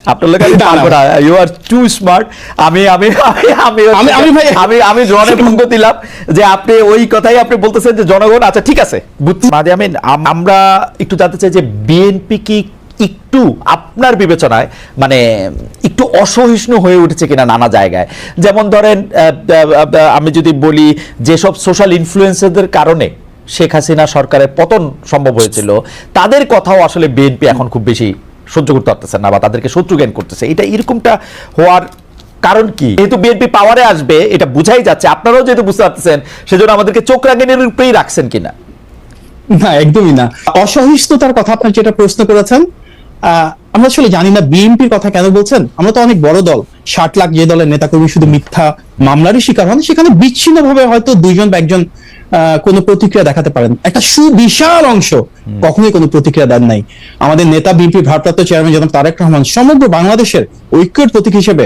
আপনার you R two smart আমি আমি ভাই- আমি আমি জনের ভঙ্গ দিলাম যে আপনি ওই কথাই আপনি বলতেছেন যে জনগণ আচ্ছা ঠিক আছে বুঝছি। মাঝে আমি আমরা একটু জানতে চাই যে বিএনপি কি একটু আপনার বিবেচনায় মানে একটু অসহিষ্ণু হয়ে উঠেছে কিনা নানা জায়গায়? যেমন ধরেন আমি যদি বলি যেসব সোশ্যাল ইনফ্লুয়েন্সারদের কারণে শেখ হাসিনা সরকারের পতন সম্ভব হয়েছিল তাদের কথাও আসলে বিএনপি এখন খুব বেশি সহ্য করতে পারতেছে না বা তাদেরকে শত্রু জ্ঞান করতেছে। এটা এরকমটা হওয়ার কারণ কি? যেহেতু বিএনপি পাওয়ারে আসবে, এটা বুঝাই যাচ্ছে। আপনারাও যেহেতু বুঝতে পারতেছেন, সেজন্য আমাদেরকে চোখ রাঙানির উপরেই রাখছেন কিনা? না, একদমই না। অসহিষ্ণুতার কথা আপনার যেটা প্রশ্ন করেছেন আমরা আসলে জানি না বিএনপির কথা কেন বলছেন। আমরা তো অনেক বড় দল। ষাট লাখ যে দলের নেতাকর্মী শুধু মিথ্যা মামলারই শিকার হন, সেখানে বিচ্ছিন্ন ভাবে হয়তো দুইজন বা একজন কোনো প্রতিক্রিয়া দেখাতে পারেন। একটা সুবিশাল অংশ কখনোই কোনো প্রতিক্রিয়া দেন নাই। আমাদের নেতা বিএনপির ভারপ্রাপ্ত চেয়ারম্যান জনাব তারেক রহমান সমগ্র বাংলাদেশের ঐক্যের প্রতীক হিসেবে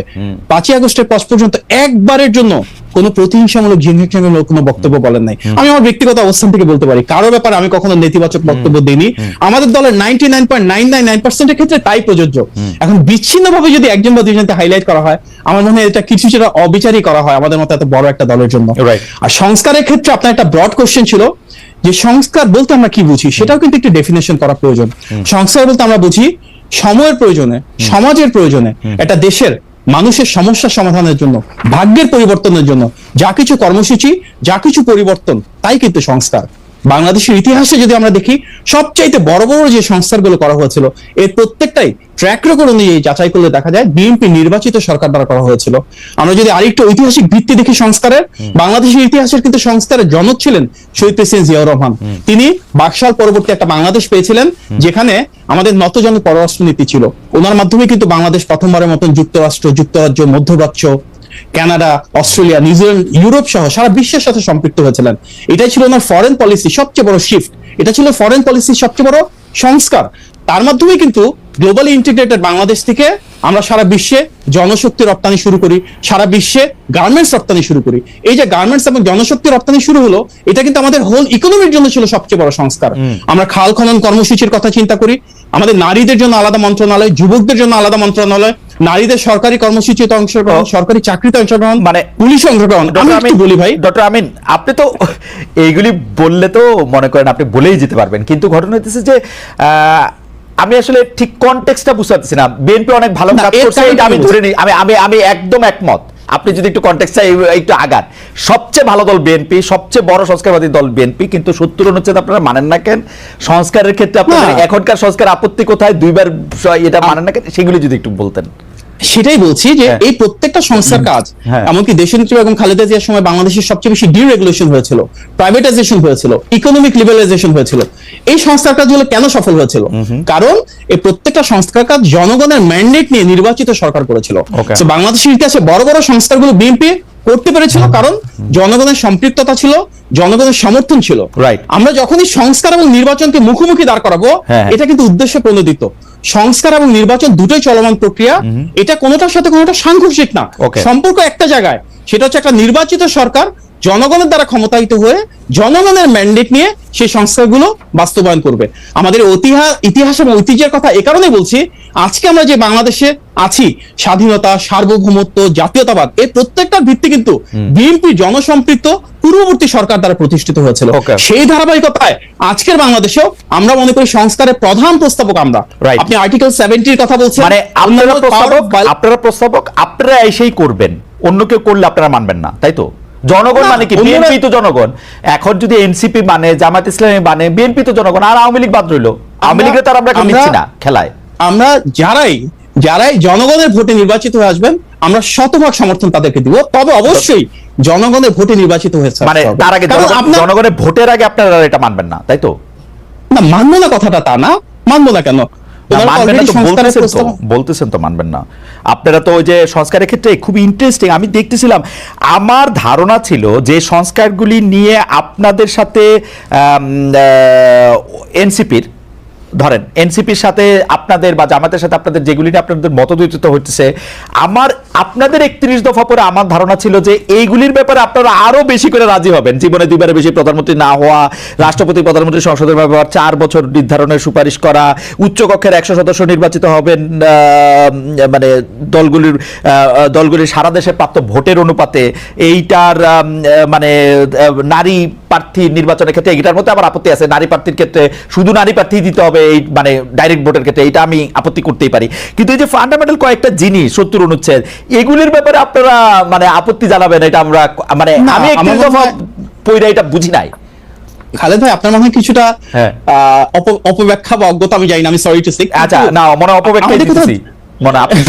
পাঁচই আগস্টের পর পর্যন্ত একবারের জন্য কোনো প্রতিহিংসামূলক জিনিসামূলক কোনো বক্তব্য বলেন নাই। আমি আমার ব্যক্তিগত অবস্থান থেকে বলতে পারি কারও ব্যাপারে আমি কখনো নেতিবাচক বক্তব্য দিইনি। আমাদের দলের ninety nine point nine nine nine পার্সেন্টের ক্ষেত্রে তাই প্রযোজ্য। এখন বিচ্ছিন্ন ভাবে যদি একজন বা দুইজনকে হাইলাইট করা হয় আমার মনে হয় এটা কিছু সেটা অবিচারই করা হয় আমাদের মতো এত বড় একটা দলের জন্য। আর সংস্কারের ক্ষেত্রে আপনার একটা ব্রড কোশ্চেন ছিল যে সংস্কার বলতে আমরা কি বুঝি সেটাও কিন্তু একটি ডেফিনেশন করা প্রয়োজন। সংস্কার বলতে আমরা বুঝি সময়ের প্রয়োজনে সমাজের প্রয়োজনে একটা দেশের মানুষের সমস্যা সমাধানের জন্য ভাগ্যের পরিবর্তনের জন্য যা কিছু কর্মসূচি যা কিছু পরিবর্তন তাই কিন্তু সংস্কার। বাংলাদেশের ইতিহাসে যদি আমরা দেখি সবচাইতে বড় বড় যে সংস্কারগুলো করা হয়েছিল এর প্রত্যেকটাই ট্র্যাক রেকর্ড অনুযায়ী যাচাই করলে দেখা যায় বিএনপি নির্বাচিত সরকার দ্বারা করা হয়েছিল। আমরা যদি আরেকটু ঐতিহাসিক ভিত্তি দেখি সংস্কারের বাংলাদেশের ইতিহাসের কিন্তু সংস্কারের জনক ছিলেন শহীদ প্রেসিডেন্ট জিয়াউর রহমান। তিনি বাকশাল পরবর্তী একটা বাংলাদেশ পেয়েছিলেন যেখানে আমাদের নতজন পররাষ্ট্রনীতি ছিল। ওনার মাধ্যমে কিন্তু বাংলাদেশ প্রথমবারের মতন যুক্তরাষ্ট্র যুক্তরাজ্য মধ্যপ্রাচ্য কানাডা অস্ট্রেলিয়া নিউজিল্যান্ড ইউরোপ সহ সারা বিশ্বের সাথে সম্পৃক্ত হয়েছিলেন। এটাই ছিল ওনার ফরেন পলিসি সবচেয়ে বড় শিফট এটা ছিল ফরেন পলিসির সবচেয়ে বড় সংস্কার। তার মাধ্যমে কিন্তু গ্লোবালি ইন্টিগ্রেটেড বাংলাদেশ থেকে আমরা সারা বিশ্বে জনশক্তি রপ্তানি শুরু করি সারা বিশ্বে গার্মেন্টস রপ্তানি শুরু করি। এই যে গার্মেন্টস এবং জনশক্তি রপ্তানি শুরু হলো এটা কিন্তু আমাদের হোল ইকোনমির জন্য ছিল সবচেয়ে বড় সংস্কার। আমরা খাল খনন কর্মসূচির কথা চিন্তা করি আমাদের নারীদের জন্য আলাদা মন্ত্রণালয় যুবকদের জন্য আলাদা মন্ত্রণালয় নারীদের সরকারি কর্মসূচিতে অংশগ্রহণ সরকারি চাকরিতে অংশগ্রহণ মানে পুলিশ অংশগ্রহণ আমি একটু বলি ভাই। ডক্টর আমিন আপনি তো এইগুলি বললে তো মনে করেন আপনি বলেই যেতে পারবেন। কিন্তু ঘটনা হইতেছে যে আহ, আমি আসলে ঠিক কনটেক্সটটা বুঝতে পারতেছি না। বিএনপি অনেক ভালো কাজ করছে আমি আমি ধরে নিই। আমি আমি আমি একদম একমত। আপনি যদি একটু কনটেক্সটটা একটু আগান। সবচেয়ে ভালো দল বিএনপি সবচেয়ে বড় সংস্কারবাদী দল বিএনপি কিন্তু সত্তর অনুচ্ছেদ আপনারা মানেন না কেন? সংস্কারের ক্ষেত্রে আপনাদের এখনকার সংস্কার আপত্তি কোথায়? দুইবার এটা মানেন না কেন? সেগুলি যদি একটু বলতেন। সেটাই বলছি যে হ্যাঁ। এই প্রত্যেকটা সংস্থার কাজ হ্যাঁ। এমনকি দেশনেত্রী এবং খালেদা জিয়ার সময় বাংলাদেশের সবচেয়ে বেশি ডিরেগুলেশন হয়েছিল প্রাইভেটাইজেশন হয়েছিল ইকোনমিক লিবারাইজেশন হয়েছিল এই সংস্কার কাজগুলো কেন সফল হয়েছিল কারণ এই প্রত্যেকটা সংস্কার কাজ জনগণের ম্যান্ডেট নিয়ে নির্বাচিত সরকার করেছিল. So, বাংলাদেশের ইতিহাসে বড় বড় সংস্কারগুলো বিএনপি করতে পেরেছিল কারণ জনগণের সম্পৃক্ততা ছিল জনগণের সমর্থন ছিল. আমরা যখনই সংস্কার এবং নির্বাচনকে মুখোমুখি দাঁড় করাবো হ্যাঁ। এটা কিন্তু উদ্দেশ্য প্রণোদিত সংস্কার এবং নির্বাচন দুটোই চলমান প্রক্রিয়া। এটা কোনোটার সাথে কোনোটা সাংঘর্ষিক না. সম্পর্ক একটা জায়গায়। সেটা হচ্ছে একটা নির্বাচিত সরকার জনগণের দ্বারা ক্ষমতায়িত হয়ে জনগণের ম্যান্ডেট নিয়ে সেই সংস্কারগুলো বাস্তবায়ন করবে। আমাদের ইতিহাস এবং ঐতিহ্যের কথা এ কারণে বলছি আজকে আমরা যে বাংলাদেশে আছি স্বাধীনতা সার্বভৌমত্ব জাতীয়তাবাদ এই প্রত্যেকটার ভিত্তি কিন্তু বিএনপি জনসম্পৃক্ত পূর্ববর্তী সরকার দ্বারা প্রতিষ্ঠিত হয়েছিল। সেই ধারাবাহিকতায় আজকের বাংলাদেশেও আমরা মনে করি সংস্কারের প্রধান প্রস্তাবক আমরা. আপনি আর্টিকেল সেভেন্টির কথা বলছেন। মানে আপনারা প্রস্তাবক আপনারা প্রস্তাবক আপনারা এসেই করবেন। অন্য কেউ করলে আপনারা মানবেন না তাই তো? জনগণ মানে কি? বিএনপি তো জনগণ। এখন যদি এনসিপি মানে জামাত ইসলামী মানে বিএনপি তো জনগণ আর আওয়ামী লীগ বাদ রইল। আওয়ামী লীগের তো আর আমরা নিচ্ছি না খেলায়। আমরা যারাই যারাই জনগণের ভোটে নির্বাচিত হয়ে আসবেন আমরা শতভাগ সমর্থন তাদেরকে দিব। তবে অবশ্যই জনগণের ভোটে নির্বাচিত হয়েছে মানে তার আগে জনগণ- জনগণের ভোটের আগে আপনারা এটা মানবেন না তাই তো? না মানবো না কথাটা তা না। মানবো না কেন? বলতেছেন তো মানবেন না। আপনারা তো ওই যে সংস্কারের ক্ষেত্রে খুবই ইন্টারেস্টিং আমি দেখতেছিলাম আমার ধারণা ছিল যে সংস্কারগুলি নিয়ে আপনাদের সাথে এনসিপির ধরেন এনসিপির সাথে আপনাদের বা জামাতের সাথে আপনাদের যেগুলি নিয়ে আপনাদের মতদ্বৈত হচ্ছে আমার, আপনাদের একত্রিশ দফা পরে আমার ধারণা ছিল যে এইগুলির ব্যাপারে আপনারা আরও বেশি করে রাজি হবেন। জীবনে দুইবারের বেশি প্রধানমন্ত্রী না হওয়া, রাষ্ট্রপতি, প্রধানমন্ত্রী সংসদের ব্যবহার, চার বছর নির্ধারণের সুপারিশ করা, উচ্চকক্ষের একশো সদস্য নির্বাচিত হবেন মানে দলগুলির দলগুলির সারা দেশে প্রাপ্ত ভোটের অনুপাতে। এইটার মানে নারী প্রার্থী নির্বাচনের ক্ষেত্রে এটার মধ্যে আমার আপত্তি আছে। নারী প্রার্থীর ক্ষেত্রে শুধু নারী প্রার্থী দিতে হবে এই মানে ডাইরেক্ট ভোটের ক্ষেত্রে এটা আমি আপত্তি করতেই পারি। কিন্তু এই যে ফান্ডামেন্টাল কয়েকটা জিনিস সত্তর অনুচ্ছেদ এগুলির ব্যাপারে আপনারা মানে আপত্তি জানাবেন এটা আমরা মানে আমি একটু পইরা এটা বুঝি নাই। খালেদ ভাই আপনার মনে হয় কিছুটা হ্যাঁ। অপব্যাখ্যা বা অজ্ঞতা আমি জানি না আমি সরি টু সে আচ্ছা না মনে অপব্যাখ্যা মনে আপনি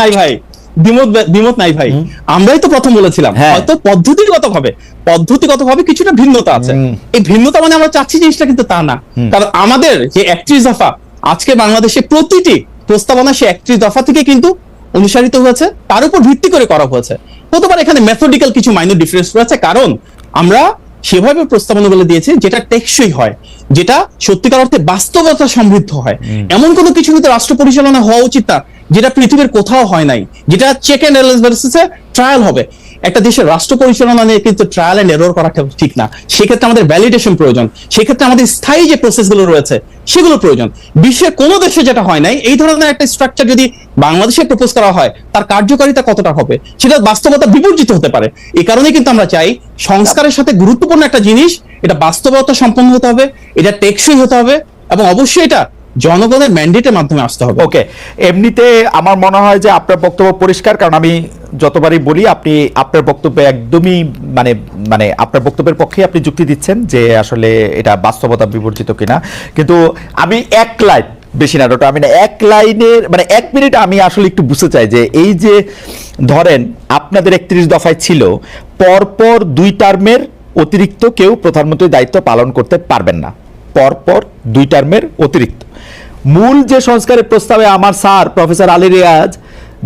নাই ভাই। দ্বিমত দ্বিমত নাই ভাই। আমরাই তো প্রথম বলেছিলাম। হ্যাঁ। হয়তো পদ্ধতিগত ভাবে পদ্ধতিগত ভাবে কিছুটা ভিন্নতা আছে। এই ভিন্নতা মানে আমরা চাচ্ছি জিনিসটা কিন্তু তা না। কারণ আমাদের যে একত্রিশ দফা আজকে বাংলাদেশে প্রতিটি প্রস্তাবনা সে একত্রিশ দফা থেকে কিন্তু অনুসারিত হয়েছে। তার উপর ভিত্তি করে করা হয়েছে। হতে পারে এখানে মেথডিক্যাল কিছু মাইনর ডিফারেন্স রয়েছে। কারণ আমরা সেভাবে প্রস্তাবনা বলে দিয়েছি যেটা টেকসই হয় যেটা সত্যিকার অর্থে বাস্তবতা সমৃদ্ধ হয়। এমন কোনো কিছু কিন্তু রাষ্ট্র পরিচালনা হওয়া উচিত না। যেটা পৃথিবীর কোথাও হয় নাই, যেটা চেক এন্ড ট্রায়াল হবে। একটা দেশের রাষ্ট্র পরিচালনা নিয়ে কিন্তু ট্রায়াল এন্ড এরর করা ঠিক না। সেক্ষেত্রে আমাদের ভ্যালিডেশন প্রয়োজন। সেক্ষেত্রে আমাদের স্থায়ী যে প্রসেসগুলো রয়েছে, সেগুলো প্রয়োজন। বিশ্বের কোনো দেশে যেটা হয় নাই, এই ধরনের একটা স্ট্রাকচার যদি বাংলাদেশে প্রপোজ করা হয়, তার কার্যকারিতা কতটা হবে? সেটা বাস্তবতা বিবর্জিত হতে পারে। এই কারণে কিন্তু আমরা চাই সংস্কারের সাথে গুরুত্বপূর্ণ একটা জিনিস, এটা বাস্তবতা সম্পন্ন হতে হবে, এটা টেকসই হতে হবে, এবং অবশ্যই এটা জনগণের ম্যান্ডেটের মাধ্যমে আসতে হবে। ওকে এমনিতে আমার মনে হয় যে আপনার বক্তব্য পরিষ্কার, কারণ আমি যতবারই বলি, আপনি আপনার বক্তব্যে একদমই মানে মানে আপনার বক্তব্যের পক্ষে আপনি যুক্তি দিচ্ছেন যে আসলে এটা বাস্তবতা বিবর্জিত কিনা। কিন্তু আমি এক লাইন, বেশি না, ডক্টর, আমি না, এক লাইনের মানে এক মিনিট আমি আসলে একটু বুঝতে চাই যে এই যে ধরেন আপনাদের একত্রিশ দফায় ছিল, পরপর দুই টার্মের অতিরিক্ত কেউ প্রধানমন্ত্রীর দায়িত্ব পালন করতে পারবেন না। পরপর দুই টার্মের অতিরিক্ত। মূল যে সংস্কারের প্রস্তাবে আমার স্যার, প্রফেসর আলী রিয়াজ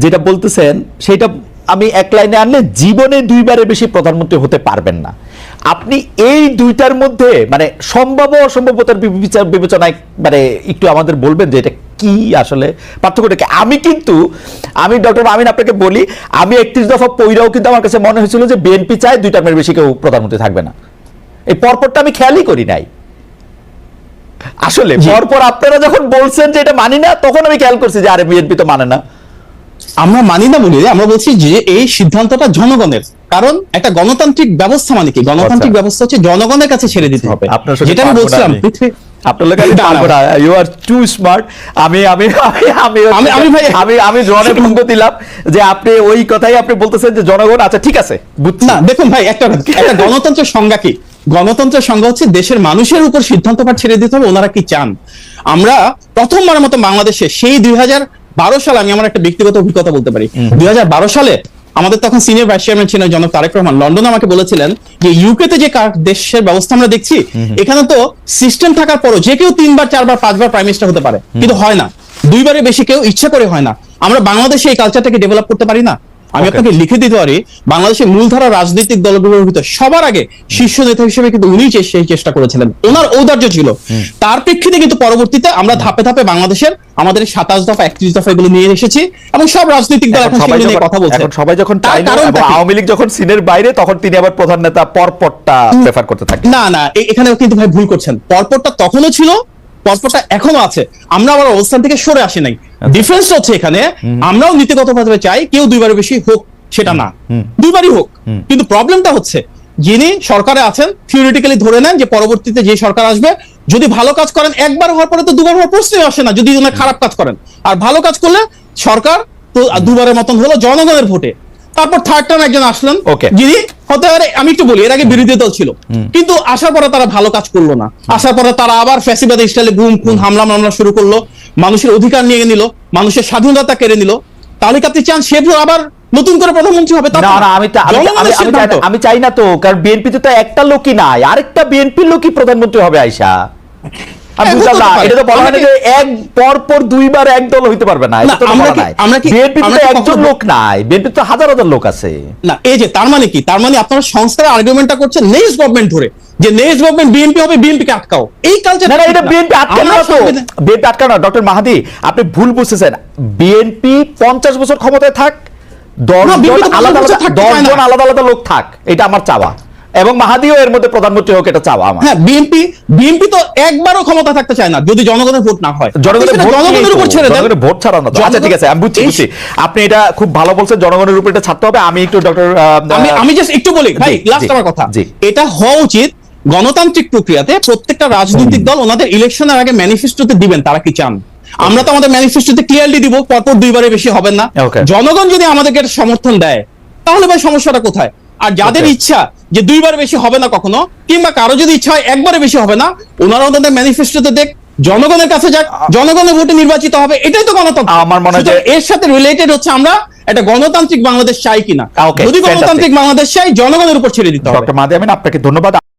যেটা বলতেছেন, সেটা আমি এক লাইনে আনলে জীবনে দুইবারের বেশি প্রধানমন্ত্রী হতে পারবেন না। আপনি এই দুইটার মধ্যে মানে সম্ভাব্য অসম্ভবতার বিবেচনা বিবেচনায় মানে একটু আমাদের বলবেন যে এটা কি আসলে পার্থক্যটা কি? আমি কিন্তু, আমি ডক্টর আমিন আপনাকে বলি, আমি একত্রিশ দফা পৈরাও কিন্তু আমার কাছে মনে হয়েছিল যে বিএনপি চায় দুই টার্মের বেশি কেউ প্রধানমন্ত্রী থাকবে না। এই পরপরটা আমি খেয়ালই করি নাই। আসলে পরপর আপনারা যখন বলছেন যে এটা মানি না তখন আমি খেয়াল করছি যে আরে বিএনপি তো মানে না। আমরা মানি না বলি আমরা বলছি যে এই সিদ্ধান্তটা জনগণের। কারণ একটা গণতান্ত্রিক ব্যবস্থা মানে কি? গণতান্ত্রিক আচ্ছা। ব্যবস্থা হচ্ছে জনগণের কাছে ছেড়ে দিতে হবে। যেটা আমি বলছিলাম ইউ আর টু স্মার্ট আমি আমি আমি আমি ভাই- আমি আমি দিলাম যে আপনি ওই কথাই আপনি বলতেছেন যে জনগণ আচ্ছা ঠিক আছে বুঝছি। না দেখুন ভাই একটা একটা গণতন্ত্রের সংজ্ঞা কি? গণতন্ত্রের সংজ্ঞা হচ্ছে দেশের মানুষের উপর সিদ্ধান্তটা ছেড়ে দিতে হবে ওনারা কি চান? আমরা প্রথমবারের মতো বাংলাদেশে সেই দুই বারো সালে আমি আমার একটা ব্যক্তিগত অভিজ্ঞতা বলতে পারি। দুই সালে আমাদের তখন সিনিয়র ভাইস চেয়ারম্যান ছিলেন জনক তারেক রহমান। লন্ডনে আমাকে বলেছিলেন যে ইউকে তে যে দেশের ব্যবস্থা আমরা দেখছি এখানে তো সিস্টেম থাকার পরও যে কেউ তিনবার চারবার পাঁচবার প্রাইম মিনিস্টার হতে পারে। কিন্তু হয় না। দুইবারে বেশি কেউ ইচ্ছা করে হয় না। আমরা বাংলাদেশে এই কালচারটাকে ডেভেলপ করতে পারি না। আমি আপনাকে লিখে দিতে পারি বাংলাদেশের মূলধারা রাজনৈতিক দলগুলোর ভিতরে সবার আগে শীর্ষ নেতা হিসেবে কিন্তু উনি সেই চেষ্টা করেছিলেন ওনার ঔদার্য ছিল। তার প্রেক্ষিতে কিন্তু পরবর্তীতে আমরা ধাপে ধাপে বাংলাদেশের আমাদের সাতাশ দফা একত্রিশ দফা এগুলো নিয়ে এসেছি এবং সব রাজনৈতিক দল এখন এখন সবাই সেগুলো নিয়ে কথা বলছে। সবাই যখন? আওয়ামী লীগ যখন সিনের বাইরে তখন তিনি আবার প্রধান নেতা পরপরটা প্রেফার করতে থাকে না না এ- এখানেও কিন্তু ভাই ভুল করছেন। পরপরটা তখনও ছিল পরপরটা এখনও আছে। আমরা আমার অবস্থান থেকে সরে আসি নাই। ডিফারেন্সটা হচ্ছে এখানে আমরাও নীতিগতভাবে চাই কেউ দুইবারের বেশি হোক সেটা না। দুইবারই হোক। কিন্তু প্রবলেমটা হচ্ছে যিনি সরকারে আছেন থিওরিটিক্যালি ধরে নেন যে পরবর্তীতে যে সরকার আসবে যদি ভালো কাজ করেন একবার হওয়ার পরে তো দুবার হওয়ার প্রশ্নই আসে না যদি খারাপ কাজ করেন। আর ভালো কাজ করলে সরকার তো দুবারের মতন হলো জনগণের ভোটে। তারপর থার্ড টার্ম একজন আসলেন. যিনি হতে পারে আমি একটু বলি এর আগে বিরোধী দল ছিল। কিন্তু আসার পরে তারা ভালো কাজ করল না। আসার পরে তারা আবার ফ্যাসিবাদ স্টাইলে গুম খুন হামলা মামলা শুরু করল। মানুষের অধিকার নিয়ে নিল মানুষের স্বাধীনতা কেড়ে নিল। তাহলে কি আপনি চান সে আবার নতুন করে প্রধানমন্ত্রী হবে? তা না না আমি আমি- জনগণের আমি- আমি চাই না- আমি চাই না তো কারণ বিএনপিতে তো একটা লোকই নাই। আরেকটা বিএনপির লোকই প্রধানমন্ত্রী হবে আইসা আমি বুঝলাম না এটা তো বলা হয় যে এক পর পর দুইবার এক দল হইতে পারবে না এটা তো বলা নাই। বিএনপি তো একজন লোক নাই বিএনপি তো হাজার হাজার লোক আছে। না এই যে তার মানে কি? তার মানে আপনারা সংস্কারের আর্গুমেন্টটা করছেন নেক্সট গভর্নমেন্ট ধরে যে নেক্সট গভর্নমেন্ট বিএনপি হবে বিএনপি আটকাও। এই কালচার না না এটা বিএনপি আটকানো তো। বিএনপি আটকানো ডক্টর মাহাদি আপনি ভুল বুঝতেছেন। বিএনপি পঞ্চাশ বছর ক্ষমতায় থাক দশ আলাদা আলাদা লোক থাক এটা আমার চাওয়া। এবং মাহাদিও এর মধ্যে প্রধানমন্ত্রী হোক এটা চাওয়া আমার। হ্যাঁ বিএনপি বিএনপি তো একবারও ক্ষমতা থাকতে চায় না যদি জনগণের ভোট না হয়। জনগণের ভোট জনগণের উপর ছেড়ে দেন। ভোট ছাড়া না আচ্ছা ঠিক আছে আমি বুঝছি বুঝছি। আপনি এটা খুব ভালো বলছেন জনগণের উপর এটা ছাড়তে হবে। আমি একটু ডক্টর আমি আমি জাস্ট একটু বলি ভাই লাস্ট আমার কথা। এটা হওয়া উচিত গণতান্ত্রিক প্রক্রিয়াতে প্রত্যেকটা রাজনৈতিক দল ওনাদের ইলেকশনের আগে ম্যানিফেস্টোতে দিবেন তারা কি চান? আমরা তো আমাদের ম্যানিফেস্টোতে ক্লিয়ারলি দিব পরপর দুইবারের বেশি হবেন না। জনগণ যদি আমাদেরকে সমর্থন দেয় তাহলে ভাই সমস্যাটা কোথায়? আর যাদের ইচ্ছা যে দুইবার বেশি হবে না কখনো কিংবা কারও যদি ইচ্ছা হয় একবারে বেশি হবে না ওনারা ওনাদের ম্যানিফেস্টোতে দেখ জনগণের কাছে যাক জনগণের ভোটে নির্বাচিত হবে এটাই তো গণতন্ত্র। আমার মনে হয় এর সাথে রিলেটেড হচ্ছে আমরা একটা গণতান্ত্রিক বাংলাদেশ চাই কিনা। যদি গণতান্ত্রিক বাংলাদেশ চাই জনগণের উপর ছেড়ে দিতে হবে। ডক্টর মাদি আমিন আপনাকে ধন্যবাদ।